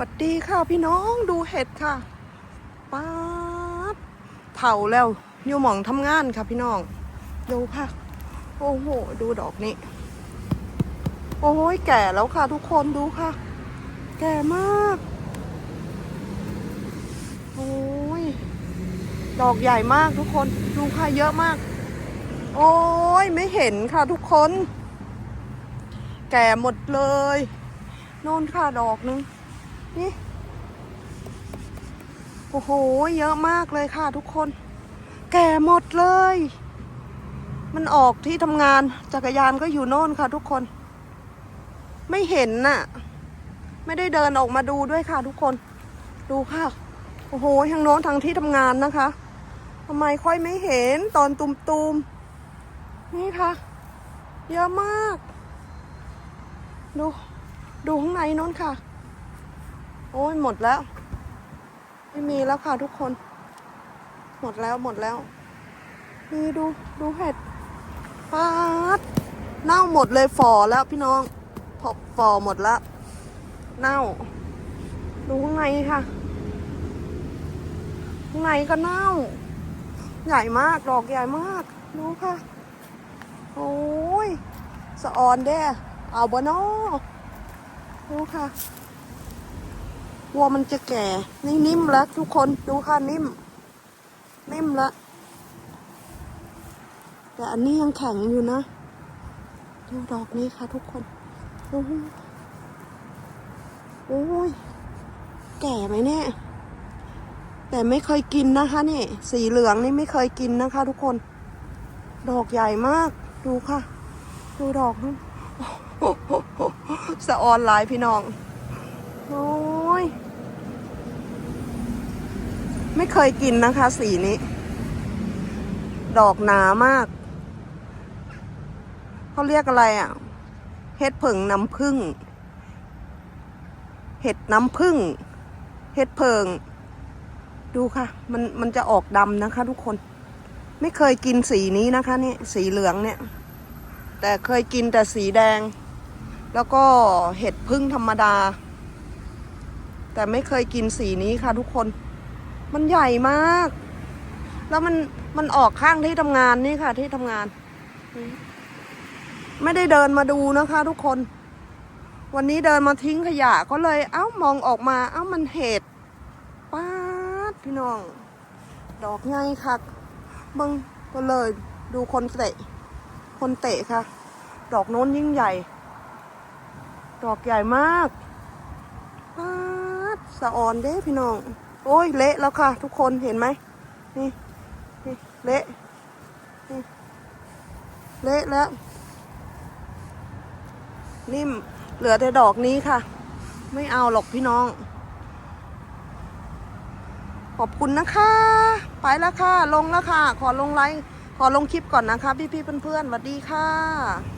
สวัสดีค่ะพี่น้องดูเห็ดค่ะป๊าดเผาแล้วอยู่หมองทำงานค่ะพี่น้อง ดูค่ะ โอ้โห ดูดอกนี้ โอ้ยแก่แล้วค่ะทุกคนดูค่ะ แก่มาก โอ้ย ดอกใหญ่มากทุกคน ดูค่ะเยอะมาก โอ้ยไม่เห็นค่ะทุกคน แก่หมดเลย โน่นค่ะดอกนึง นี่ โอ้โห เยอะมากเลยค่ะทุกคน แก่หมดเลย มันออกที่ทำงานจักรยานก็อยู่โน่นค่ะทุกคน ไม่เห็นน่ะ ไม่ได้เดินออกมาดูด้วยค่ะทุกคน ดูค่ะ โอ้โห ทางโน้นทางที่ทำงานนะคะทำไมค่อยไม่เห็นตอนตุมๆนี่ค่ะ เยอะมาก ดู ดูข้างในโน้นค่ะ โอ้ยหมดแล้ว ไม่มีแล้วค่ะทุกคน หมดแล้วหมดแล้ว นี่ดูดูเห็ดปาดเน่าหมดเลยฝ่อแล้วพี่น้องพอฝ่อหมดแล้ว เน่า ดูข้างในค่ะ ข้างในก็เน่า ใหญ่มากดอกใหญ่มากดูค่ะ โอ้ยสะออนเด้เอาบนอดูค่ะ วัวมันจะแก่ นี่นิ่มแล้วทุกคนดูค่ะนิ่ม นิ่มแล้วแต่อันนี้ยังแข็งอยู่นะ ดูดอกนี้ค่ะทุกคนโอ้โหโอ้ยแก่ไหมเนี่ยแต่ไม่เคยกินนะคะนี่ สีเหลืองนี่ไม่เคยกินนะคะ ทุกคน ดอกใหญ่มาก ดูค่ะ ดูดอกนู้นโอ้โหสะออนลายพี่น้องโอ้ย ไม่เคยกินนะคะ สีนี้ ดอกหนามาก เขาเรียกอะไรอะ เห็ดผึ่งน้ำผึ้ง เห็ดน้ำผึ้ง เห็ดเพิง ดูค่ะ มันมันจะออกดำนะคะทุกคน ไม่เคยกินสีนี้นะคะนี่สีเหลืองเนี่ย แต่เคยกินแต่สีแดง แล้วก็เห็ดพึ่งธรรมดา แต่ไม่เคยกินสีนี้ค่ะทุกคน มันใหญ่มาก แล้วมันมันออกข้างที่ทำงานนี่ค่ะ ที่ทำงาน ไม่ได้เดินมาดูนะคะ ทุกคน วันนี้เดินมาทิ้งขยะก็เลย เอ้ามองออกมา เอ้ามันเห็ดป้าดพี่น้อง ดอกไงค่ะมึงก็เลยดูคนเตะ คนเตะค่ะ ดอกโน้นยิ่งใหญ่ ดอกใหญ่มากป๊าดสะออนเด้พี่น้อง โอ้ยเละแล้วค่ะ ทุกคนเห็นไหมนี่นี่เละนี่เละแล้ว นิ่มเหลือแต่ดอกนี้ค่ะ ไม่เอาหรอกพี่น้อง ขอบคุณนะคะ ไปแล้วค่ะ ลงแล้วค่ะ ขอลงไลค์ขอลงคลิปก่อนนะคะ พี่ๆเพื่อนๆสวัสดีค่ะ